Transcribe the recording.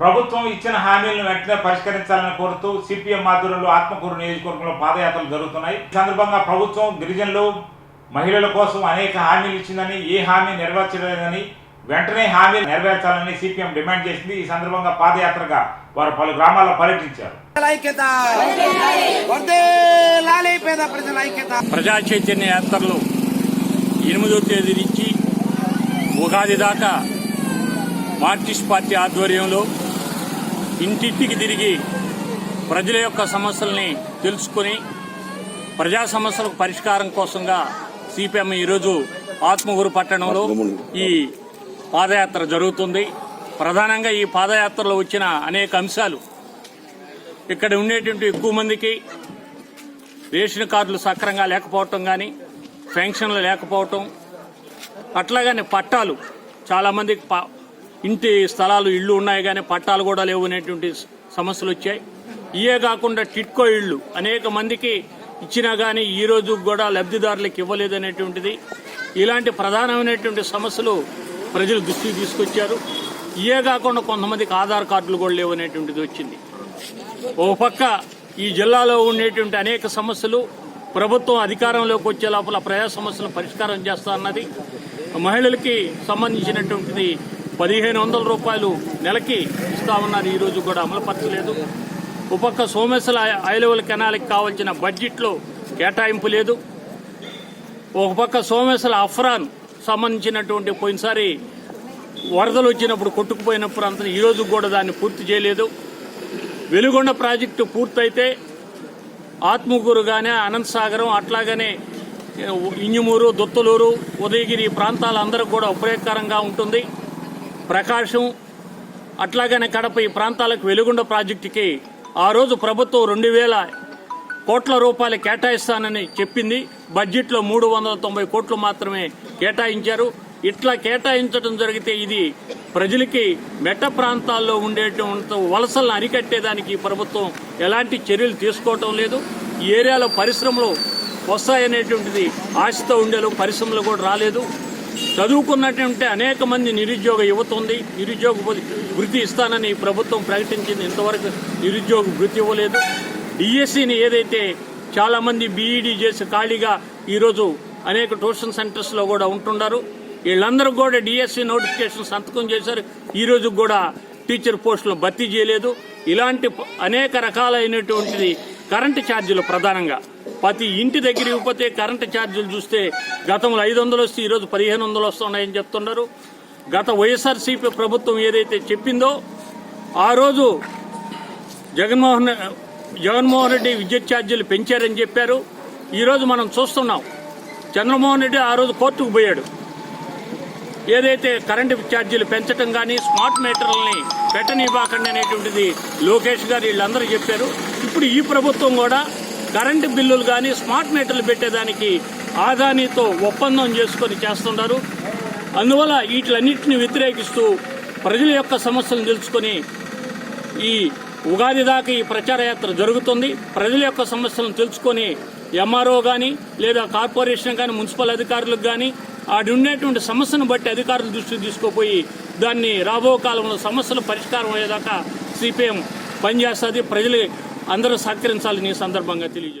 ప్రభుత్వం ఇచ్చిన హామీలను వెంటనే పరిష్కరించాలని కోరుతూ సిపిఎం ఆధ్వర్యంలో ఆత్మకూరు నియోజకవర్గంలో పాదయాత్రలు జరుగుతున్నాయి. ఈ సందర్భంగా ప్రభుత్వం గిరిజనులు మహిళల కోసం అనేక హామీలు ఇచ్చిందని ఏ హామీ నెరవేర్చలేదని వెంటనే హామీ నెరవేర్చాలని సిపిఎం డిమాండ్ చేసింది. ఈ సందర్భంగా పాదయాత్రగా వారు పలు గ్రామాల్లో పర్యటించారు. ప్రజల ఐక్యత వర్దే లాలి పేద ప్రజల ఐక్యత ప్రజా చైతన్య యాత్రలు ఎనిమిదో తేదీ నుంచి ఉగాది దాకా మార్క్సిస్ట్ పార్టీ ఆధ్వర్యంలో ఇంటింటికి తిరిగి ప్రజల యొక్క సమస్యల్ని తెలుసుకుని ప్రజా సమస్యలకు పరిష్కారం కోసంగా సిపిఎం ఈరోజు ఆత్మగురు పట్టణంలో ఈ పాదయాత్ర జరుగుతుంది. ప్రధానంగా ఈ పాదయాత్రలో వచ్చిన అనేక అంశాలు. ఇక్కడ ఉండేటువంటి ఎక్కువ మందికి రేషన్ కార్డులు సక్రంగా లేకపోవటం కానీ పెన్షన్లు లేకపోవటం అట్లాగనే పట్టాలు చాలామందికి ప ఇంటి స్థలాలు ఇళ్ళు ఉన్నాయి కానీ పట్టాలు కూడా లేవు అనేటువంటి సమస్యలు వచ్చాయి. ఇవే కాకుండా టిట్కో ఇళ్ళు అనేక మందికి ఇచ్చినా కానీ ఈ రోజు కూడా లబ్ధిదారులకు ఇవ్వలేదు అనేటువంటిది. ఇలాంటి ప్రధానమైనటువంటి సమస్యలు ప్రజలు దృష్టికి తీసుకొచ్చారు. ఇవే కాకుండా కొంతమందికి ఆధార్ కార్డులు కూడా లేవు అనేటువంటిది వచ్చింది. ఓ పక్క ఈ జిల్లాలో ఉండేటువంటి అనేక సమస్యలు ప్రభుత్వం అధికారంలోకి వచ్చే లోపల ప్రజా సమస్యలను పరిష్కారం చేస్తా అన్నది. మహిళలకి సంబంధించినటువంటిది పదిహేను వందల రూపాయలు నెలకి ఇస్తా ఉన్నారు. ఈరోజు కూడా అమలుపరచలేదు ఉపక్క పక్క సోమేశ్వర ఐలవల్ కెనాల్కి కావాల్సిన బడ్జెట్లో కేటాయింపు లేదు. ఒక పక్క సోమేశ్వర అఫ్రాన్ సంబంధించినటువంటి పోయినసారి వరదలు వచ్చినప్పుడు కొట్టుకుపోయినప్పుడు అంత ఈరోజు కూడా దాన్ని పూర్తి చేయలేదు. వెలుగొండ ప్రాజెక్టు పూర్తయితే ఆత్మకూరు కానీ అనంత సాగరం అట్లాగనే ఇంజమూరు దొత్తలూరు ఉదయగిరి ఈ ప్రాంతాలందరూ కూడా ఉపయోగకరంగా ఉంటుంది. ప్రకాశం అట్లాగనే కడప ఈ ప్రాంతాలకు వెలుగుండ ప్రాజెక్టుకి ఆ రోజు ప్రభుత్వం రెండు వేల కోట్ల రూపాయలు కేటాయిస్తానని చెప్పింది. బడ్జెట్లో మూడు వందల తొంభై కోట్లు మాత్రమే కేటాయించారు. ఇట్లా కేటాయించడం జరిగితే ఇది ప్రజలకి మెట్ట ప్రాంతాల్లో ఉండేటువంటి వలసలను అరికట్టేదానికి ప్రభుత్వం ఎలాంటి చర్యలు తీసుకోవటం లేదు. ఈ ఏరియాలో పరిశ్రమలు వస్తాయనేటువంటిది ఆశతో ఉండేలు పరిశ్రమలు కూడా రాలేదు. చదువుకున్నటువంటి అనేక మంది నిరుద్యోగ యువత ఉంది. నిరుద్యోగ వృత్తి ఇస్తానని ప్రభుత్వం ప్రకటించింది. ఇంతవరకు నిరుద్యోగ వృత్తి ఇవ్వలేదు. డిఎస్సిని ఏదైతే చాలా మంది బీఈడీ చేసి ఖాళీగా ఈరోజు అనేక ట్యూషన్ సెంటర్స్లో కూడా ఉంటున్నారు. వీళ్ళందరూ కూడా డిఎస్సి నోటిఫికేషన్ సంతకం చేశారు. ఈ కూడా టీచర్ పోస్టులు భర్తీ చేయలేదు. ఇలాంటి అనేక రకాలైనటువంటిది కరెంటు ఛార్జీలు ప్రధానంగా. ప్రతి ఇంటి దగ్గర ఇవ్వకపోతే కరెంటు ఛార్జీలు చూస్తే గతంలో ఐదు వందలు వస్తే ఈరోజు పదిహేను వందలు వస్తున్నాయని చెప్తున్నారు. గత వైఎస్ఆర్సీపీ ప్రభుత్వం ఏదైతే చెప్పిందో ఆ రోజు జగన్మోహన్ జగన్మోహన్ రెడ్డి విద్యుత్ ఛార్జీలు పెంచారని చెప్పారు. ఈరోజు మనం చూస్తున్నాం. చంద్రమోహన్ రెడ్డి ఆ రోజు కోర్టుకు పోయాడు. ఏదైతే కరెంటు ఛార్జీలు పెంచడం కానీ స్మార్ట్ మీటర్లని పెట్టనివ్వకండి అనేటువంటిది లోకేష్ గారు వీళ్ళందరూ చెప్పారు. ఇప్పుడు ఈ ప్రభుత్వం కూడా కరెంటు బిల్లులు కానీ స్మార్ట్ మీటర్లు పెట్టేదానికి ఆదానితో ఒప్పందం చేసుకొని చేస్తున్నారు అందువల్ల వీటిలన్నింటినీ వ్యతిరేకిస్తూ ప్రజల యొక్క సమస్యలను తెలుసుకొని ఈ ఉగాది దాకా ఈ ప్రచార యాత్ర జరుగుతుంది. ప్రజల యొక్క సమస్యలను తెలుసుకొని ఎంఆర్ఓ కానీ లేదా కార్పొరేషన్ కానీ మున్సిపల్ అధికారులకు కానీ ఆడి ఉండేటువంటి సమస్యను బట్టి అధికారుల దృష్టికి తీసుకుపోయి దాన్ని రాబో కాలంలో సమస్యలు పరిష్కారం అయ్యేదాకా సిపిఎం పనిచేస్తుంది. ప్రజలు అందరూ సహకరించాలని ఈ సందర్భంగా తెలియజేస్తారు